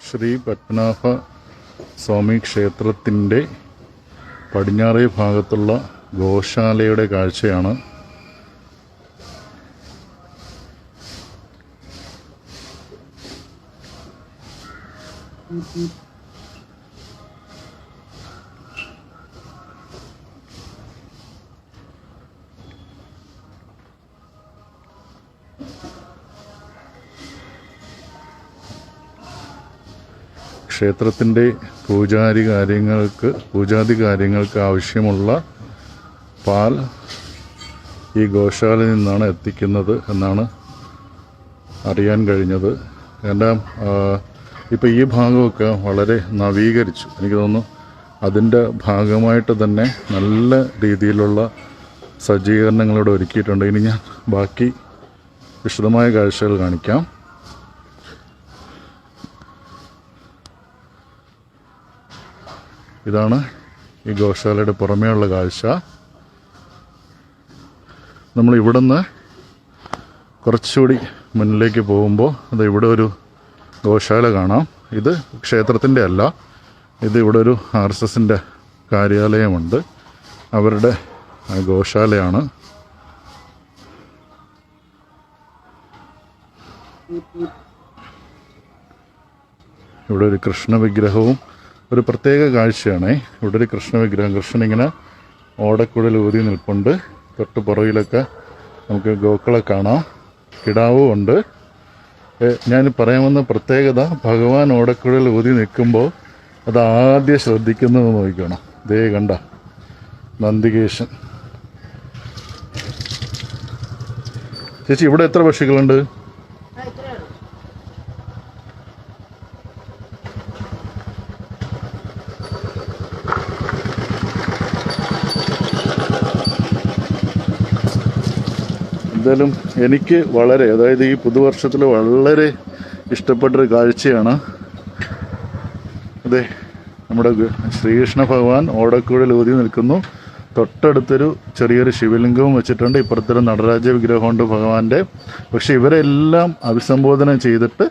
ശ്രീ പത്മനാഭ സ്വാമി ക്ഷേത്രത്തിന്റെ പടിഞ്ഞാറേ ഭാഗത്തുള്ള ഗോശാലയുടെ കാഴ്ചയാണ് ക്ഷേത്രത്തിന്റെ പൂജാരി കാര്യങ്ങൾക്ക് പൂജാതി കാര്യങ്ങൾക്ക് ആവശ്യമുള്ള പാൽ ഈ ഗോശാലയിൽ നിന്നാണ് എത്തിക്കുന്നത് എന്നാണ് അറിയാൻ കഴിഞ്ഞത്. എന്റെ ഇപ്പോൾ ഈ ഭാഗമൊക്കെ വളരെ നവീകരിച്ചു. എനിക്ക് തോന്നുന്നു അതിന്റെ ഭാഗമായിട്ട് തന്നെ നല്ല രീതിയിലുള്ള സജ്ജീകരണങ്ങളിവിടെ ഒരുക്കിയിട്ടുണ്ട്. ഇനി ഞാൻ ബാക്കി വിശദമായ കാഴ്ചകൾ കാണിക്കാം. ഇതാണ് ഈ ഗോശാലയുടെ പുറമേയുള്ള കാഴ്ച. നമ്മൾ ഇവിടുന്ന് കുറച്ചുകൂടി മുന്നിലേക്ക് പോകുമ്പോൾ അത് ഇവിടെ ഒരു ഗോശാല കാണാം. ഇത് ക്ഷേത്രത്തിന്റെ അല്ല. ഇത് ഇവിടെ ഒരു ആർ എസ് എസിന്റെ കാര്യാലയമുണ്ട്. അവരുടെ ഗോശാലയാണ്. ഇവിടെ ഒരു കൃഷ്ണ വിഗ്രഹവും ഒരു പ്രത്യേക കാഴ്ചയാണേ. ഇവിടെ ഒരു കൃഷ്ണ വിഗ്രഹം കൃഷ്ണൻ ഇങ്ങനെ ഓടക്കുഴൽ ഊതി നിൽപ്പുണ്ട്. തൊട്ട് പുറകിലൊക്കെ നമുക്ക് ഗോക്കളെ കാണാം. കിടാവും ഉണ്ട്. ഞാൻ പറയാൻ വന്ന പ്രത്യേകത ഭഗവാൻ ഓടക്കുഴൽ ഊതി നിൽക്കുമ്പോൾ അത് ആദ്യം ശ്രദ്ധിക്കുന്നത് നോക്കണം. ദേ കണ്ട നന്ദികേശൻ. ചേച്ചി ഇവിടെ എത്ര പക്ഷികളുണ്ട്? എന്തായാലും എനിക്ക് വളരെ അതായത് ഈ പുതുവർഷത്തിൽ വളരെ ഇഷ്ടപ്പെട്ടൊരു കാഴ്ചയാണ്. അതെ നമ്മുടെ ശ്രീകൃഷ്ണ ഭഗവാൻ ഓടക്കുഴൽ ഊതി നിൽക്കുന്നു. തൊട്ടടുത്തൊരു ചെറിയൊരു ശിവലിംഗവും വെച്ചിട്ടുണ്ട്. ഇപ്പുറത്തൊരു നടരാജ വിഗ്രഹമുണ്ട് ഭഗവാന്റെ. പക്ഷെ ഇവരെല്ലാം അഭിസംബോധന ചെയ്തിട്ട്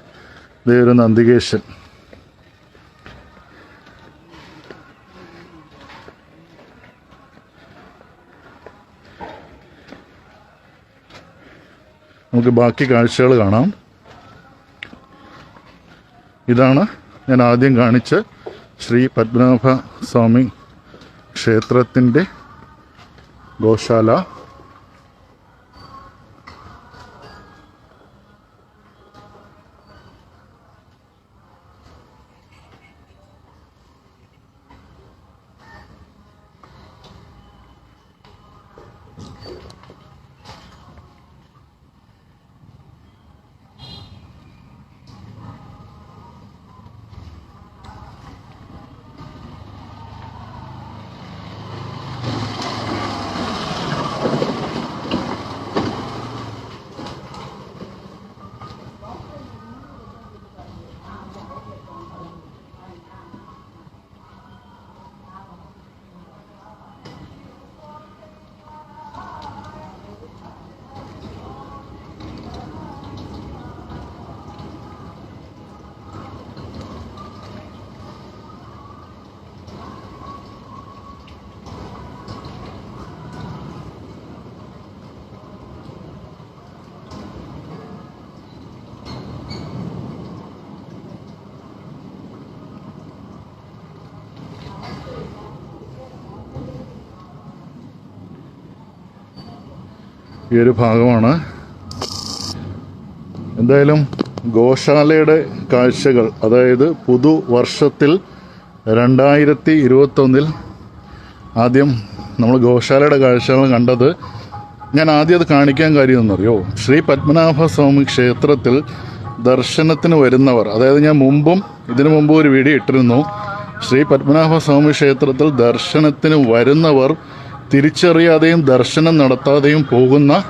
ഇതേ ഒരു നന്ദികേശൻ. നമുക്ക് ബാക്കി കാഴ്ചകൾ കാണാം. ഇതാണ് ഞാൻ ആദ്യം കാണിച്ച ശ്രീ പത്മനാഭ സ്വാമി ക്ഷേത്രത്തിന്റെ ഗോശാല. ഈ ഒരു ഭാഗമാണ്. എന്തായാലും ഗോശാലയുടെ കാഴ്ചകൾ അതായത് പുതുവർഷത്തിൽ രണ്ടായിരത്തി ഇരുപത്തൊന്നിൽ ആദ്യം നമ്മൾ ഗോശാലയുടെ കാഴ്ചകൾ കണ്ടത്. ഞാൻ ആദ്യം അത് കാണിക്കാൻ കാര്യമെന്നറിയോ ശ്രീ പത്മനാഭസ്വാമി ക്ഷേത്രത്തിൽ ദർശനത്തിന് വരുന്നവർ അതായത് ഞാൻ മുമ്പും ഇതിനു മുമ്പും ഒരു വീഡിയോ ഇട്ടിരുന്നു. ശ്രീ പത്മനാഭസ്വാമി ക്ഷേത്രത്തിൽ ദർശനത്തിന് വരുന്നവർ തിരിച്ചറിയാതെയും ദർശനം നടത്താതെയും പോകുന്ന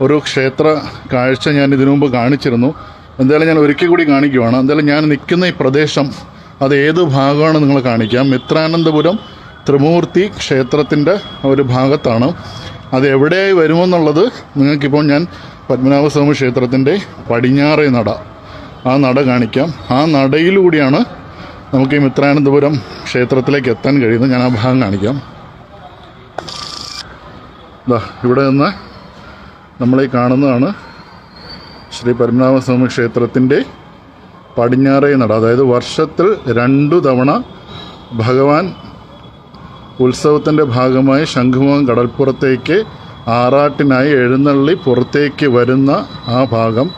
ഒരു ക്ഷേത്ര കാഴ്ച ഞാൻ ഇതിനു മുമ്പ് കാണിച്ചിരുന്നു. എന്തായാലും ഞാൻ ഒരിക്കൽ കൂടി കാണിക്കുവാണ്. എന്തായാലും ഞാൻ നിൽക്കുന്ന ഈ പ്രദേശം അത് ഏത് ഭാഗമാണ് നിങ്ങൾ കാണിക്കാം. മിത്രാനന്തപുരം ത്രിമൂർത്തി ക്ഷേത്രത്തിന്റെ ഒരു ഭാഗത്താണ്. അത് എവിടെയായി വരുമെന്നുള്ളത് നിങ്ങൾക്കിപ്പോൾ ഞാൻ പത്മനാഭസ്വാമി ക്ഷേത്രത്തിന്റെ പടിഞ്ഞാറേ നട. ആ നട കാണിക്കാം. ആ നടയിലൂടെയാണ് നമുക്ക് ഈ മിത്രാനന്തപുരം ക്ഷേത്രത്തിലേക്ക് എത്താൻ കഴിയുന്നത്. ഞാൻ ആ ഭാഗം കാണിക്കാം. ഇവിടെ നിന്ന് നമ്മളീ കാണുന്നതാണ് ശ്രീ പത്മനാഭസ്വാമി ക്ഷേത്രത്തിന്റെ പടിഞ്ഞാറേ നട. അതായത് വർഷത്തിൽ രണ്ടു തവണ ഭഗവാൻ ഉത്സവത്തിന്റെ ഭാഗമായി ശംഖുമുഖം കടൽപ്പുറത്തേക്ക് ആറാട്ടിനായി എഴുന്നള്ളി പുറത്തേക്ക് വരുന്ന ആ ഭാഗം.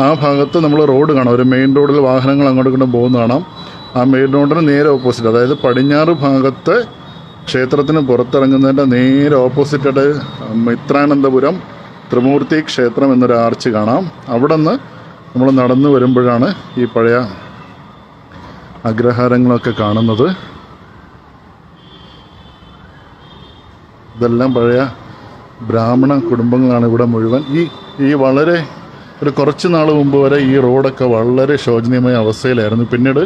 ആ ഭാഗത്ത് നമ്മൾ റോഡ് കാണാം. ഒരു മെയിൻ റോഡിൽ വാഹനങ്ങൾ അങ്ങോട്ടും ഇങ്ങോട്ടും പോകുന്ന കാണാം. ആ മെയിൻ റോഡിന് നേരെ ഓപ്പോസിറ്റ്. അതായത് പടിഞ്ഞാറ് ഭാഗത്ത് ക്ഷേത്രത്തിന് പുറത്തിറങ്ങുന്നതിന്റെ നേരെ ഓപ്പോസിറ്റായിട്ട് മിത്രാനന്ദപുരം ത്രിമൂർത്തി ക്ഷേത്രം എന്നൊരു ആർച്ച് കാണാം. അവിടെ നിന്ന് നമ്മൾ നടന്നു വരുമ്പോഴാണ് ഈ പഴയ അഗ്രഹാരങ്ങളൊക്കെ കാണുന്നത്. ഇതെല്ലാം പഴയ ബ്രാഹ്മണ കുടുംബങ്ങളാണ് ഇവിടെ മുഴുവൻ. ഈ ഈ വളരെ ഒരു കുറച്ച് നാൾ മുമ്പ് വരെ ഈ റോഡൊക്കെ വളരെ ശോചനീയമായ അവസ്ഥയിലായിരുന്നു. പിന്നീട്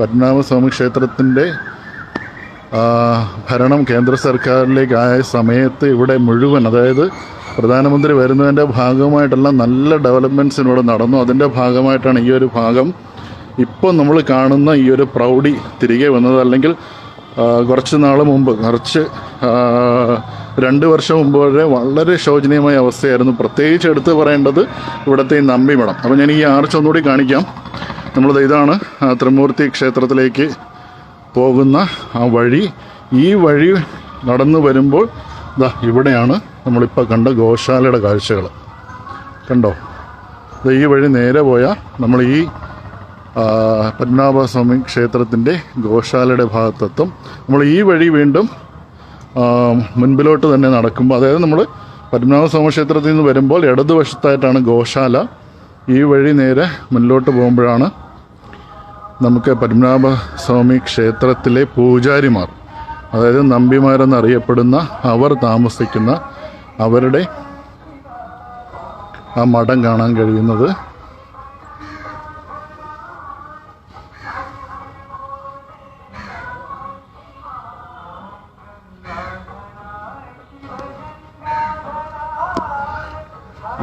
പത്മനാഭസ്വാമി ക്ഷേത്രത്തിന്റെ ഭരണം കേന്ദ്ര സർക്കാരിലേക്കായ സമയത്ത് ഇവിടെ മുഴുവൻ അതായത് പ്രധാനമന്ത്രി വരുന്നതിന്റെ ഭാഗമായിട്ടെല്ലാം നല്ല ഡെവലപ്മെന്റ്സ് ഇവിടെ നടന്നു. അതിന്റെ ഭാഗമായിട്ടാണ് ഈ ഒരു ഭാഗം ഇപ്പോൾ നമ്മൾ കാണുന്ന ഈ ഒരു പ്രൗഢി തിരികെ വന്നത്. അല്ലെങ്കിൽ കുറച്ച് നാൾ മുമ്പ് കുറച്ച് രണ്ട് വർഷം മുമ്പ് വരെ വളരെ ശോചനീയമായ അവസ്ഥയായിരുന്നു. പ്രത്യേകിച്ച് എടുത്തു പറയേണ്ടത് ഇവിടുത്തെ ഈ നമ്പിമഠം അപ്പോൾ ഞാൻ ഈ ആർച്ച് ഒന്നുകൂടി കാണിക്കാം. നമ്മളത് ഇതാണ് ത്രിമൂർത്തി ക്ഷേത്രത്തിലേക്ക് പോകുന്ന ആ വഴി ഈ വഴി നടന്നു വരുമ്പോൾ ഇതാ ഇവിടെയാണ് നമ്മളിപ്പോൾ കണ്ട ഗോശാലയുടെ കാഴ്ചകൾ കണ്ടോ? ഈ വഴി നേരെ പോയാൽ നമ്മൾ ഈ പത്മനാഭസ്വാമി ക്ഷേത്രത്തിന്റെ ഗോശാലയുടെ ഭാഗത്തെത്തും. നമ്മൾ ഈ വഴി വീണ്ടും മുൻപിലോട്ട് തന്നെ നടക്കുമ്പോൾ അതായത് നമ്മൾ പത്മനാഭസ്വാമി ക്ഷേത്രത്തിൽ നിന്ന് വരുമ്പോൾ ഇടതുവശത്തായിട്ടാണ് ഗോശാല. ഈ വഴി നേരെ മുന്നിലോട്ട് പോകുമ്പോഴാണ് നമുക്ക് പത്മനാഭ സ്വാമി ക്ഷേത്രത്തിലെ പൂജാരിമാർ അതായത് നമ്പിമാരെന്നറിയപ്പെടുന്ന അവർ താമസിക്കുന്ന അവരുടെ ആ മഠം കാണാൻ കഴിയുന്നത്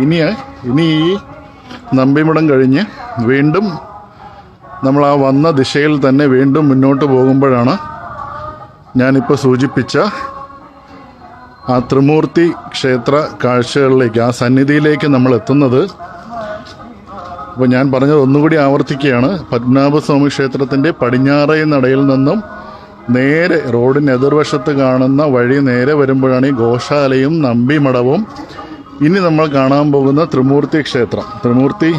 ഇനി ഇനി ഈ നമ്പിമഠം കഴിഞ്ഞ് വീണ്ടും നമ്മൾ ആ വന്ന ദിശയിൽ തന്നെ വീണ്ടും മുന്നോട്ട് പോകുമ്പോഴാണ് ഞാനിപ്പോൾ സൂചിപ്പിച്ച ആ ത്രിമൂർത്തി ക്ഷേത്ര കാഴ്ചകളിലേക്ക് ആ സന്നിധിയിലേക്ക് നമ്മൾ എത്തുന്നത്. അപ്പോൾ ഞാൻ പറഞ്ഞത് ഒന്നുകൂടി ആവർത്തിക്കുകയാണ്. പത്മനാഭസ്വാമി ക്ഷേത്രത്തിന്റെ പടിഞ്ഞാറേ നടയിൽ നിന്നും നേരെ റോഡിന് എതിർവശത്ത് കാണുന്ന വഴി നേരെ വരുമ്പോഴാണ് ഈ ഗോശാലയും നമ്പിമഠവും. ഇനി നമ്മൾ കാണാൻ പോകുന്ന ത്രിമൂർത്തി ക്ഷേത്രം. ത്രിമൂർത്തി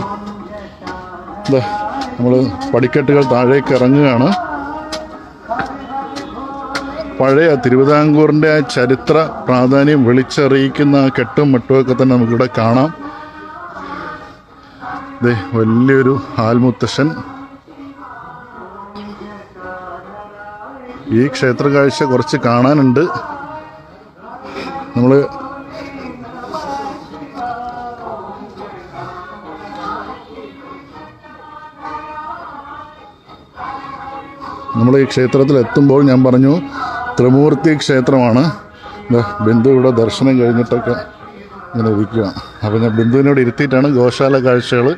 നമ്മൾ പടിക്കെട്ടുകൾ താഴേക്ക് ഇറങ്ങുകയാണ്. പഴയ തിരുവിതാംകൂറിന്റെ ആ ചരിത്ര പ്രാധാന്യം വിളിച്ചറിയിക്കുന്ന ആ കെട്ടും മട്ടുമൊക്കെ തന്നെ നമുക്കിവിടെ കാണാം. ദേ വലിയൊരു ആൽമുത്തശ്ശൻ. ഈ ക്ഷേത്ര കാഴ്ച കുറച്ച് കാണാനുണ്ട്. നമ്മൾ നമ്മൾ ഈ ക്ഷേത്രത്തിൽ എത്തുമ്പോൾ ഞാൻ പറഞ്ഞു ത്രിമൂർത്തി ക്ഷേത്രമാണ്. ബിന്ദുവിടെ ദർശനം കഴിഞ്ഞിട്ടൊക്കെ ഇങ്ങനെ ഇരിക്കുക അപ്പോൾ ഞാൻ ബിന്ദുവിനോട് ഇരുത്തിയിട്ടാണ് ഗോശാല കാഴ്ചകൾ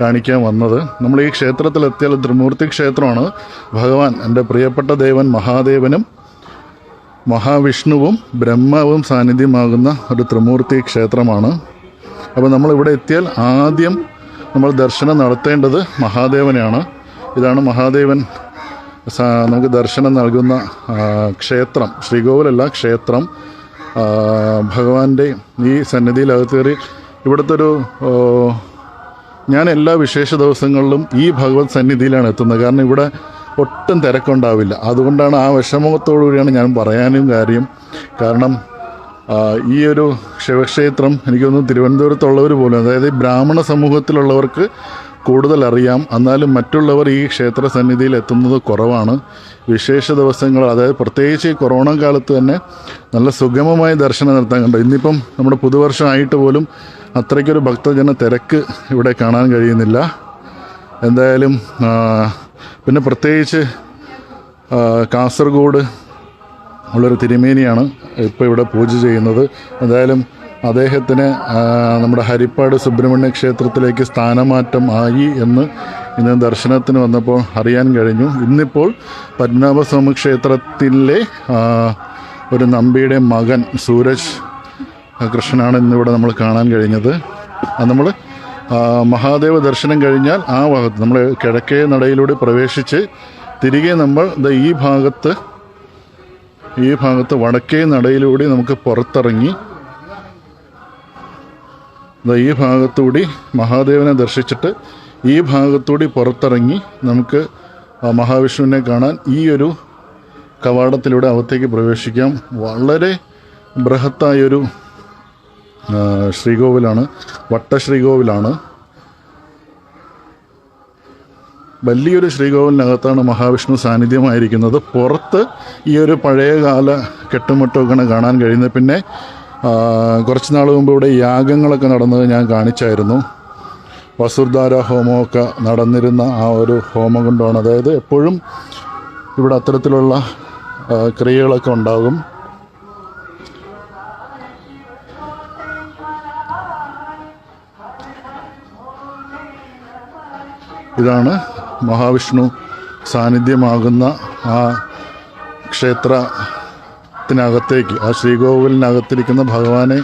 കാണിക്കാൻ വന്നത്. നമ്മൾ ഈ ക്ഷേത്രത്തിൽ എത്തിയാൽ ത്രിമൂർത്തി ക്ഷേത്രമാണ്. ഭഗവാൻ എന്റെ പ്രിയപ്പെട്ട ദേവൻ മഹാദേവനും മഹാവിഷ്ണുവും ബ്രഹ്മവും സാന്നിധ്യമാകുന്ന ഒരു ത്രിമൂർത്തി ക്ഷേത്രമാണ്. അപ്പോൾ നമ്മൾ ഇവിടെ എത്തിയാൽ ആദ്യം നമ്മൾ ദർശനം നടത്തേണ്ടത് മഹാദേവനെയാണ്. ഇതാണ് മഹാദേവൻ നമുക്ക് ദർശനം നൽകുന്ന ക്ഷേത്രം ശ്രീകോവിലല്ല ക്ഷേത്രം ഭഗവാന്റെ ഈ സന്നിധിയിലകത്ത് കയറി ഇവിടുത്തെ ഒരു ഞാൻ എല്ലാ വിശേഷ ദിവസങ്ങളിലും ഈ ഭഗവത് സന്നിധിയിലാണ് എത്തുന്നത്. കാരണം ഇവിടെ ഒട്ടും തിരക്കുണ്ടാവില്ല. അതുകൊണ്ടാണ് ആ വിഷമത്തോടുകൂടിയാണ് ഞാൻ പറയാനും കാര്യം. കാരണം ഈ ഒരു ശിവക്ഷേത്രം എനിക്കൊന്നും തിരുവനന്തപുരത്തുള്ളവർ പോലും അതായത് ബ്രാഹ്മണ സമൂഹത്തിലുള്ളവർക്ക് കൂടുതൽ അറിയാം എന്നാലും മറ്റുള്ളവർ ഈ ക്ഷേത്ര സന്നിധിയിൽ എത്തുന്നത് കുറവാണ്. വിശേഷ ദിവസങ്ങൾ അതായത് പ്രത്യേകിച്ച് ഈ കൊറോണ കാലത്ത് തന്നെ നല്ല സുഗമമായ ദർശനം നടത്താൻ കണ്ടു. ഇന്നിപ്പം നമ്മുടെ പുതുവർഷമായിട്ട് പോലും അത്രയ്ക്കൊരു ഭക്തജന തിരക്ക് ഇവിടെ കാണാൻ കഴിയുന്നില്ല. എന്തായാലും പിന്നെ പ്രത്യേകിച്ച് കാസർഗോഡ് ഉള്ളൊരു തിരുമേനിയാണ് ഇപ്പോൾ ഇവിടെ പൂജ ചെയ്യുന്നത്. എന്തായാലും അദ്ദേഹത്തിന് നമ്മുടെ ഹരിപ്പാട് സുബ്രഹ്മണ്യ ക്ഷേത്രത്തിലേക്ക് സ്ഥാനമാറ്റം ആയി എന്ന് ഇന്ന് ദർശനത്തിന് വന്നപ്പോൾ അറിയാൻ കഴിഞ്ഞു. ഇന്നിപ്പോൾ പത്മനാഭസ്വാമി ക്ഷേത്രത്തിലെ ഒരു നമ്പിയുടെ മകൻ സൂരജ് കൃഷ്ണനാണ് ഇന്നിവിടെ നമ്മൾ കാണാൻ കഴിഞ്ഞത്. നമ്മൾ മഹാദേവ ദർശനം കഴിഞ്ഞാൽ ആ ഭാഗത്ത് നമ്മൾ കിഴക്കേ നടയിലൂടെ പ്രവേശിച്ച് തിരികെ നമ്മൾ ഈ ഭാഗത്ത് ഈ ഭാഗത്ത് വടക്കേ നടയിലൂടെ നമുക്ക് പുറത്തിറങ്ങി ഈ ഭാഗത്തുകൂടി മഹാദേവനെ ദർശിച്ചിട്ട് ഈ ഭാഗത്തുകൂടി പുറത്തിറങ്ങി നമുക്ക് മഹാവിഷ്ണുവിനെ കാണാൻ ഈ ഒരു കവാടത്തിലൂടെ അകത്തേക്ക് പ്രവേശിക്കാം. വളരെ ബൃഹത്തായൊരു ശ്രീകോവിലാണ് വട്ടശ്രീകോവിലാണ്. വലിയൊരു ശ്രീകോവിലിനകത്താണ് മഹാവിഷ്ണു സാന്നിധ്യമായിരിക്കുന്നത്. പുറത്ത് ഈ ഒരു പഴയകാല കെട്ടുമുട്ടൊക്കെയാണ് കാണാൻ കഴിയുന്നത്. പിന്നെ കുറച്ച് നാൾ മുമ്പ് ഇവിടെ യാഗങ്ങളൊക്കെ നടന്നത് ഞാൻ കാണിച്ചായിരുന്നു. വസുർധാര ഹോമമൊക്കെ നടന്നിരുന്ന ആ ഒരു ഹോമം കൊണ്ടാണ്. അതായത് എപ്പോഴും ഇവിടെ അത്തരത്തിലുള്ള ക്രിയകളൊക്കെ ഉണ്ടാകും. ഇതാണ് മഹാവിഷ്ണു സാന്നിധ്യമാകുന്ന ആ ക്ഷേത്രത്തിനകത്തേക്ക് ആ ശ്രീകോവിലിനകത്തിരിക്കുന്ന ഭഗവാനെ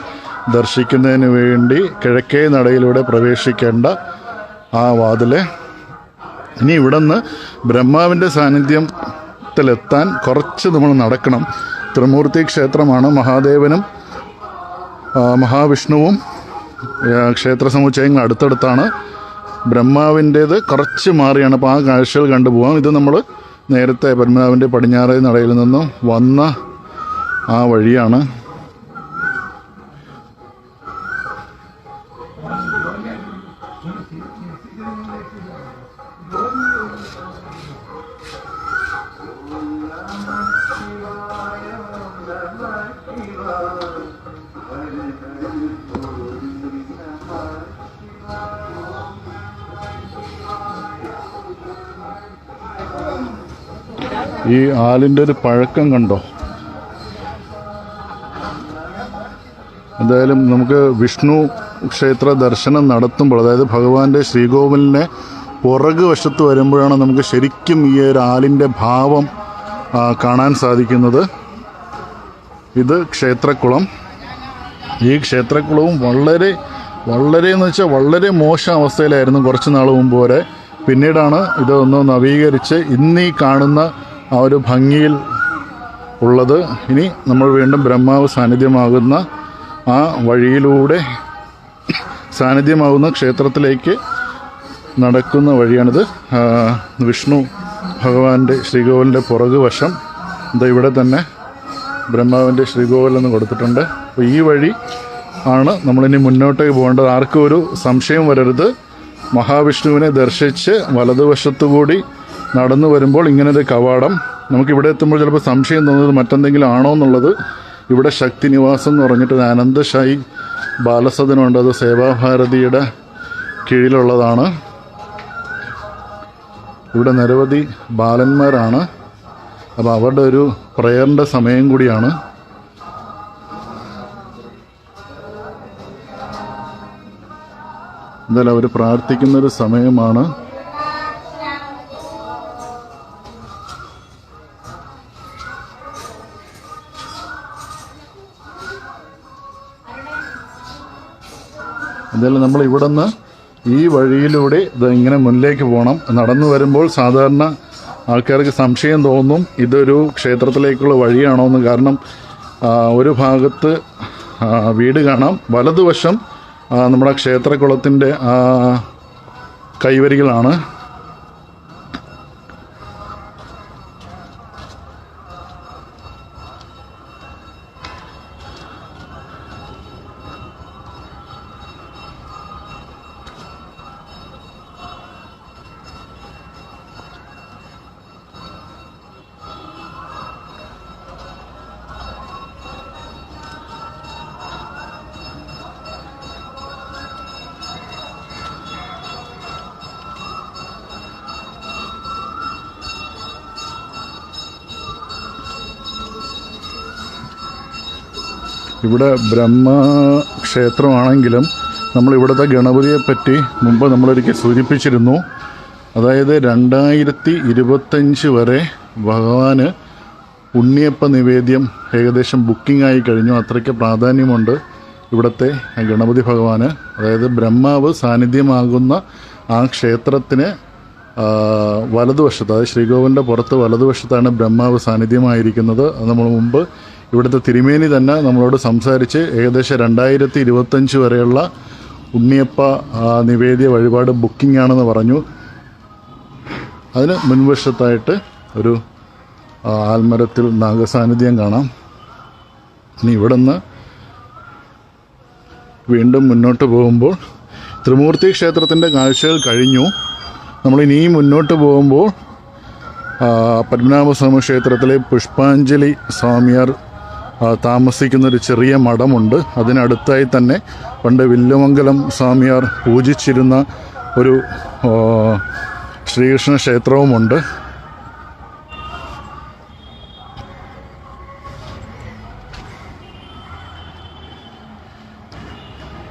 ദർശിക്കുന്നതിന് വേണ്ടി കിഴക്കേ നടയിലൂടെ പ്രവേശിക്കേണ്ട ആ വാതിൽ. ഇനി ഇവിടെ നിന്ന് ബ്രഹ്മാവിന്റെ സാന്നിധ്യത്തിലെത്താൻ കുറച്ച് നമ്മൾ നടക്കണം. ത്രിമൂർത്തി ക്ഷേത്രമാണ് മഹാദേവനും മഹാവിഷ്ണുവും ക്ഷേത്ര സമുച്ചയങ്ങൾ അടുത്തടുത്താണ്. ബ്രഹ്മാവിന്റേത് കുറച്ച് മാറിയാണ്. അപ്പോൾ ആ കാഴ്ചകൾ കണ്ടുപോകാം ഇത് നമ്മൾ നേരത്തെ പത്മനാഭന്റെ പടിഞ്ഞാറേ നടയിൽ നിന്നും വന്ന ആ വഴിയാണ്. ഈ ആലിന്റെ ഒരു പഴക്കം കണ്ടോ? എന്തായാലും നമുക്ക് വിഷ്ണു ക്ഷേത്ര ദർശനം നടത്തുമ്പോൾ അതായത് ഭഗവാന്റെ ശ്രീകോവിലിനെ പുറകു വശത്ത് വരുമ്പോഴാണ് നമുക്ക് ശരിക്കും ഈ ഒരു ആലിന്റെ ഭാവം കാണാൻ സാധിക്കുന്നത്. ഇത് ക്ഷേത്രക്കുളം. ഈ ക്ഷേത്രക്കുളവും വളരെ വളരെ എന്ന് വെച്ചാൽ വളരെ മോശം അവസ്ഥയിലായിരുന്നു കുറച്ച് നാൾ മുമ്പ് വരെ. പിന്നീടാണ് ഇതൊന്ന് നവീകരിച്ച് ഇന്നീ കാണുന്ന ആ ഒരു ഭംഗിയിൽ ഉള്ളത്. ഇനി നമ്മൾ വീണ്ടും ബ്രഹ്മാവ് സാന്നിധ്യമാകുന്ന ആ വഴിയിലൂടെ സാന്നിധ്യമാകുന്ന ക്ഷേത്രത്തിലേക്ക് നടക്കുന്ന വഴിയാണിത്. വിഷ്ണു ഭഗവാന്റെ ശ്രീകോവിലിന്റെ പുറകു വശം ഇത് ഇവിടെ തന്നെ ബ്രഹ്മാവിന്റെ ശ്രീകോവിൽ എന്ന് കൊടുത്തിട്ടുണ്ട്. അപ്പോൾ ഈ വഴി ആണ് നമ്മളിനി മുന്നോട്ടേക്ക് പോകേണ്ടത്. ആർക്കും ഒരു സംശയം വരരുത്. മഹാവിഷ്ണുവിനെ ദർശിച്ച് വലതുവശത്തുകൂടി നടന്നു വരുമ്പോൾ ഇങ്ങനൊരു കവാടം. നമുക്കിവിടെ എത്തുമ്പോൾ ചിലപ്പോൾ സംശയം തോന്നുന്നത് മറ്റെന്തെങ്കിലും ആണോ എന്നുള്ളത് ഇവിടെ ശക്തി നിവാസം എന്ന് പറഞ്ഞിട്ട് ആനന്ദശായി ബാലസദനുണ്ട് അത് സേവാഭാരതിയുടെ കീഴിലുള്ളതാണ്. ഇവിടെ നിരവധി ബാലന്മാരാണ്. അപ്പോൾ അവരുടെ ഒരു പ്രയറിന്റെ സമയം കൂടിയാണ്. എന്തായാലും അവർ പ്രാർത്ഥിക്കുന്നൊരു സമയമാണ്. എന്തായാലും നമ്മൾ ഇവിടെ നിന്ന് ഈ വഴിയിലൂടെ ഇത് ഇങ്ങനെ മുന്നിലേക്ക് പോകണം. നടന്നു വരുമ്പോൾ സാധാരണ ആൾക്കാർക്ക് സംശയം തോന്നും ഇതൊരു ക്ഷേത്രത്തിലേക്കുള്ള വഴിയാണോ എന്ന്. കാരണം ഒരു ഭാഗത്ത് വീട് കാണാം. വലതുവശം നമ്മുടെ ക്ഷേത്രക്കുളത്തിന്റെ കൈവരികളാണ്. ഇവിടെ ബ്രഹ്മക്ഷേത്രമാണെങ്കിലും നമ്മൾ ഇവിടുത്തെ ഗണപതിയെ പറ്റി മുമ്പ് നമ്മളൊരിക്കൽ സൂചിപ്പിച്ചിരുന്നു. അതായത് രണ്ടായിരത്തി ഇരുപത്തഞ്ച് വരെ ഭഗവാന് ഉണ്ണിയപ്പ നിവേദ്യം ഏകദേശം ബുക്കിംഗ് ആയി കഴിഞ്ഞു. അത്രയ്ക്ക് പ്രാധാന്യമുണ്ട് ഇവിടുത്തെ ഗണപതി ഭഗവാന്. അതായത് ബ്രഹ്മാവ് സാന്നിധ്യമാകുന്ന ആ ക്ഷേത്രത്തിന് വലതുവശത്ത് അതായത് ശ്രീകോവിലിന്റെ പുറത്ത് വലതുവശത്താണ് ബ്രഹ്മാവ് സാന്നിധ്യമായിരിക്കുന്നത്. അത് നമ്മൾ മുമ്പ് ഇവിടുത്തെ തിരുമേനി തന്നെ നമ്മളോട് സംസാരിച്ച് ഏകദേശം രണ്ടായിരത്തി ഇരുപത്തഞ്ച് വരെയുള്ള ഉണ്ണിയപ്പ നിവേദ്യ വഴിപാട് ബുക്കിംഗ് ആണെന്ന് പറഞ്ഞു. അതിന് മുൻവശത്തായിട്ട് ഒരു ആൽമരത്തിൽ നാഗസാന്നിധ്യം കാണാം. ഇനി ഇവിടെ നിന്ന് വീണ്ടും മുന്നോട്ട് പോകുമ്പോൾ ത്രിമൂർത്തി ക്ഷേത്രത്തിന്റെ കാഴ്ചകൾ കഴിഞ്ഞു. നമ്മൾ ഇനിയും മുന്നോട്ട് പോകുമ്പോൾ പത്മനാഭസ്വാമി ക്ഷേത്രത്തിലെ പുഷ്പാഞ്ജലി സ്വാമിയാർ താമസിക്കുന്ന ഒരു ചെറിയ മഠമുണ്ട്. അതിനടുത്തായി തന്നെ പണ്ട് വില്ലുമംഗലം സ്വാമിയാർ പൂജിച്ചിരുന്ന ഒരു ശ്രീകൃഷ്ണ ക്ഷേത്രവുമുണ്ട്.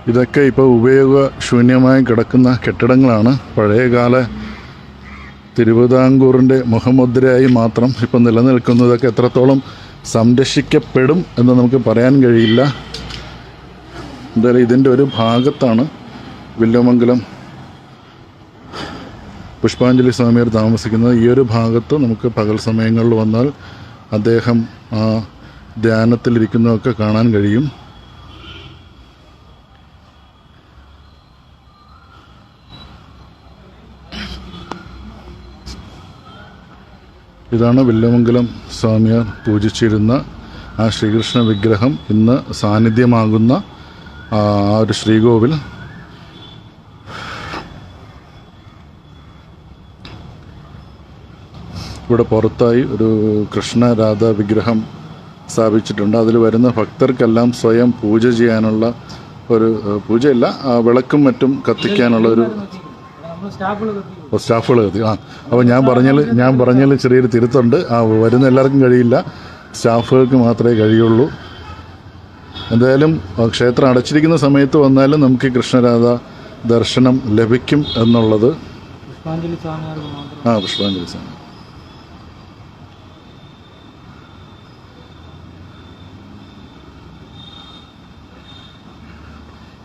ഇതൊക്കെ ഇപ്പോൾ ഉപയോഗശൂന്യമായി കിടക്കുന്ന കെട്ടിടങ്ങളാണ്. പഴയകാല തിരുവിതാംകൂറിന്റെ മുഖമുദ്രയായി മാത്രം ഇപ്പം നിലനിൽക്കുന്നതൊക്കെ എത്രത്തോളം സംരക്ഷിക്കപ്പെടും എന്ന് നമുക്ക് പറയാൻ കഴിയില്ല. എന്തായാലും ഇതിന്റെ ഒരു ഭാഗത്താണ് വില്ലുമംഗലം. പുഷ്പാഞ്ജലി സ്വാമിയർ താമസിക്കുന്നത്. ഈ ഒരു ഭാഗത്ത് നമുക്ക് പകൽ സമയങ്ങളിൽ വന്നാൽ അദ്ദേഹം ആ ധ്യാനത്തിലിരിക്കുന്നതൊക്കെ കാണാൻ കഴിയും. ഇതാണ് വെല്ലമംഗലം സ്വാമിയാർ പൂജിച്ചിരുന്ന ആ ശ്രീകൃഷ്ണ വിഗ്രഹം ഇന്ന് സാന്നിധ്യമാകുന്ന ആ ഒരു ശ്രീകോവിൽ ഇവിടെ പുറത്തായി ഒരു കൃഷ്ണ രാധ വിഗ്രഹം സ്ഥാപിച്ചിട്ടുണ്ട് അതിൽ വരുന്ന ഭക്തർക്കെല്ലാം സ്വയം പൂജ ചെയ്യാനുള്ള ഒരു പൂജയല്ല വിളക്കും മറ്റും കത്തിക്കാനുള്ള ഒരു സ്റ്റാഫുകൾ എത്തി ആ അപ്പോൾ ഞാൻ പറഞ്ഞാൽ ഞാൻ പറഞ്ഞാൽ ചെറിയൊരു തിരുത്തുണ്ട്. ആ വരുന്ന എല്ലാവർക്കും കഴിയില്ല. സ്റ്റാഫുകൾക്ക് മാത്രമേ കഴിയുള്ളൂ. എന്തായാലും ക്ഷേത്രം അടച്ചിരിക്കുന്ന സമയത്ത് വന്നാലും നമുക്ക് കൃഷ്ണരാധ ദർശനം ലഭിക്കും എന്നുള്ളത്. ആ പുഷ്പാഞ്ജലി സ്വാമി.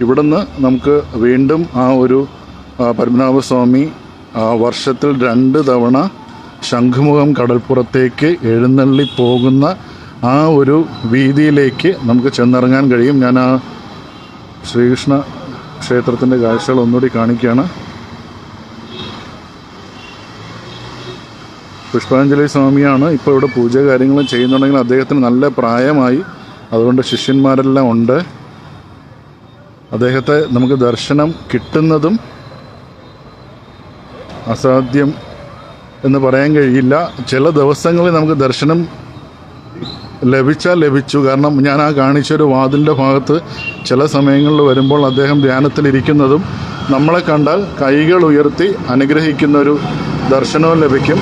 ഇവിടുന്ന് നമുക്ക് വീണ്ടും ആ ഒരു പത്മനാഭസ്വാമി വർഷത്തിൽ രണ്ട് തവണ ശംഖുമുഖം കടൽപ്പുറത്തേക്ക് എഴുന്നള്ളി പോകുന്ന ആ ഒരു വീതിയിലേക്ക് നമുക്ക് ചെന്നിറങ്ങാൻ കഴിയും. ഞാൻ ആ ശ്രീകൃഷ്ണ ക്ഷേത്രത്തിന്റെ കാഴ്ചകൾ ഒന്നുകൂടി കാണിക്കുകയാണ്. പുഷ്പാഞ്ജലി സ്വാമിയാണ് ഇപ്പോൾ ഇവിടെ പൂജ കാര്യങ്ങൾ ചെയ്യുന്നുണ്ടെങ്കിൽ അദ്ദേഹത്തിന് നല്ല പ്രായമായി. അതുകൊണ്ട് ശിഷ്യന്മാരെല്ലാം ഉണ്ട്. അദ്ദേഹത്തെ നമുക്ക് ദർശനം കിട്ടുന്നതും അസാധ്യം എന്ന് പറയാൻ കഴിയില്ല. ചില ദിവസങ്ങളിൽ നമുക്ക് ദർശനം ലഭിച്ചാൽ ലഭിച്ചു. കാരണം ഞാൻ ആ കാണിച്ച ഒരു വാതിലിന്റെ ഭാഗത്ത് ചില സമയങ്ങളിൽ വരുമ്പോൾ അദ്ദേഹം ധ്യാനത്തിലിരിക്കുന്നതും നമ്മളെ കണ്ടാൽ കൈകൾ ഉയർത്തി അനുഗ്രഹിക്കുന്ന ഒരു ദർശനവും ലഭിക്കും.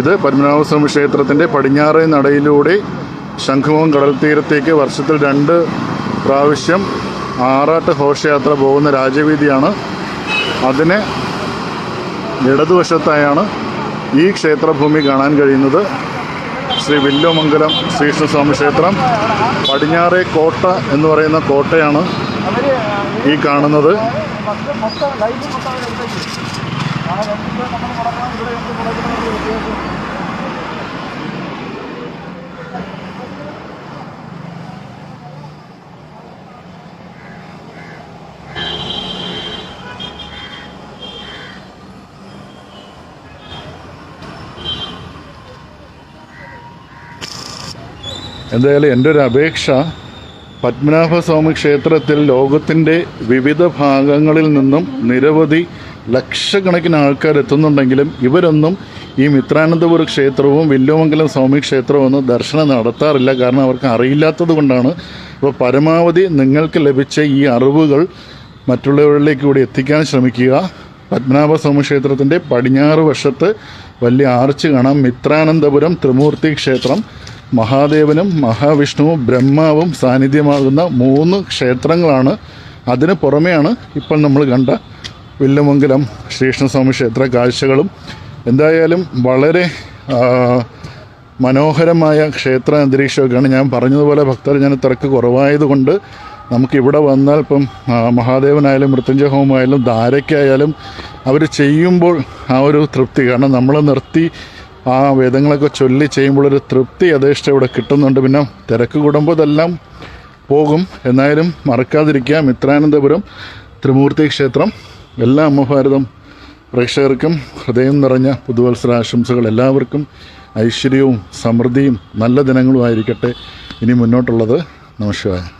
ഇത് പത്മനാഭസ്വാമി ക്ഷേത്രത്തിന്റെ പടിഞ്ഞാറേ നടയിലൂടെ ശംഖുമുഖം കടൽ തീരത്തേക്ക് വർഷത്തിൽ രണ്ട് പ്രാവശ്യം ആറാട്ട് ഘോഷയാത്ര പോകുന്ന രാജവീതിയാണ്. അതിന് ഇടതുവശത്തായാണ് ഈ ക്ഷേത്രഭൂമി കാണാൻ കഴിയുന്നത്. ശ്രീ വില്ലുമംഗലം ശ്രീകൃഷ്ണസ്വാമി ക്ഷേത്രം പടിഞ്ഞാറേ കോട്ട എന്ന് പറയുന്ന കോട്ടയാണ് ഈ കാണുന്നത്. എന്തായാലും എന്റെ ഒരു അപേക്ഷ പത്മനാഭസ്വാമി ക്ഷേത്രത്തിൽ ലോകത്തിന്റെ വിവിധ ഭാഗങ്ങളിൽ നിന്നും നിരവധി ലക്ഷക്കണക്കിന് ആൾക്കാർ എത്തുന്നുണ്ടെങ്കിലും ഇവരൊന്നും ഈ മിത്രാനന്ദപുര ക്ഷേത്രവും വില്ലുമംഗലം സ്വാമി ക്ഷേത്രവും ഒന്നും ദർശനം നടത്താറില്ല. കാരണം അവർക്ക് അറിയില്ലാത്തത് കൊണ്ടാണ്. അപ്പോൾ പരമാവധി നിങ്ങൾക്ക് ലഭിച്ച ഈ അറിവുകൾ മറ്റുള്ളവരിലേക്ക് കൂടി എത്തിക്കാൻ ശ്രമിക്കുക. പത്മനാഭസ്വാമി ക്ഷേത്രത്തിന്റെ പടിഞ്ഞാറ് വശത്ത് വലിയ ആർച്ച് കാണാം. മിത്രാനന്തപുരം ത്രിമൂർത്തി ക്ഷേത്രം. മഹാദേവനും മഹാവിഷ്ണുവും ബ്രഹ്മാവും സാന്നിധ്യമാകുന്ന മൂന്ന് ക്ഷേത്രങ്ങളാണ്. അതിന് പുറമെയാണ് ഇപ്പോൾ നമ്മൾ കണ്ട വില്ലുമംഗലം ശ്രീകൃഷ്ണസ്വാമി ക്ഷേത്ര കാഴ്ചകളും. എന്തായാലും വളരെ മനോഹരമായ ക്ഷേത്ര അന്തരീക്ഷമൊക്കെയാണ് ഞാൻ പറഞ്ഞതുപോലെ ഭക്തർ ഞാൻ തിരക്ക് കുറവായതുകൊണ്ട് നമുക്കിവിടെ വന്നാൽ ഇപ്പം മഹാദേവനായാലും മൃത്യുഞ്ജയ ഹോമമായാലും ധാരയ്ക്കായാലും അവർ ചെയ്യുമ്പോൾ ആ ഒരു തൃപ്തി. കാരണം നമ്മൾ നിർത്തി ആ വേദങ്ങളൊക്കെ ചൊല്ലി ചെയ്യുമ്പോഴൊരു തൃപ്തി യഥേഷ്ട ഇവിടെ കിട്ടുന്നുണ്ട്. പിന്നെ തിരക്ക് കൂടുമ്പോൾ ഇതെല്ലാം പോകും. എന്നാലും മറക്കാതിരിക്കുക. മിത്രാനന്തപുരം ത്രിമൂർത്തി ക്ഷേത്രം എല്ലാ അമ്മഭാരതം പ്രേക്ഷകർക്കും ഹൃദയം നിറഞ്ഞ പുതുവത്സര ആശംസകൾ എല്ലാവർക്കും ഐശ്വര്യവും സമൃദ്ധിയും നല്ല ദിനങ്ങളും ആയിരിക്കട്ടെ ഇനി മുന്നോട്ടുള്ളത് നമസ്കാരം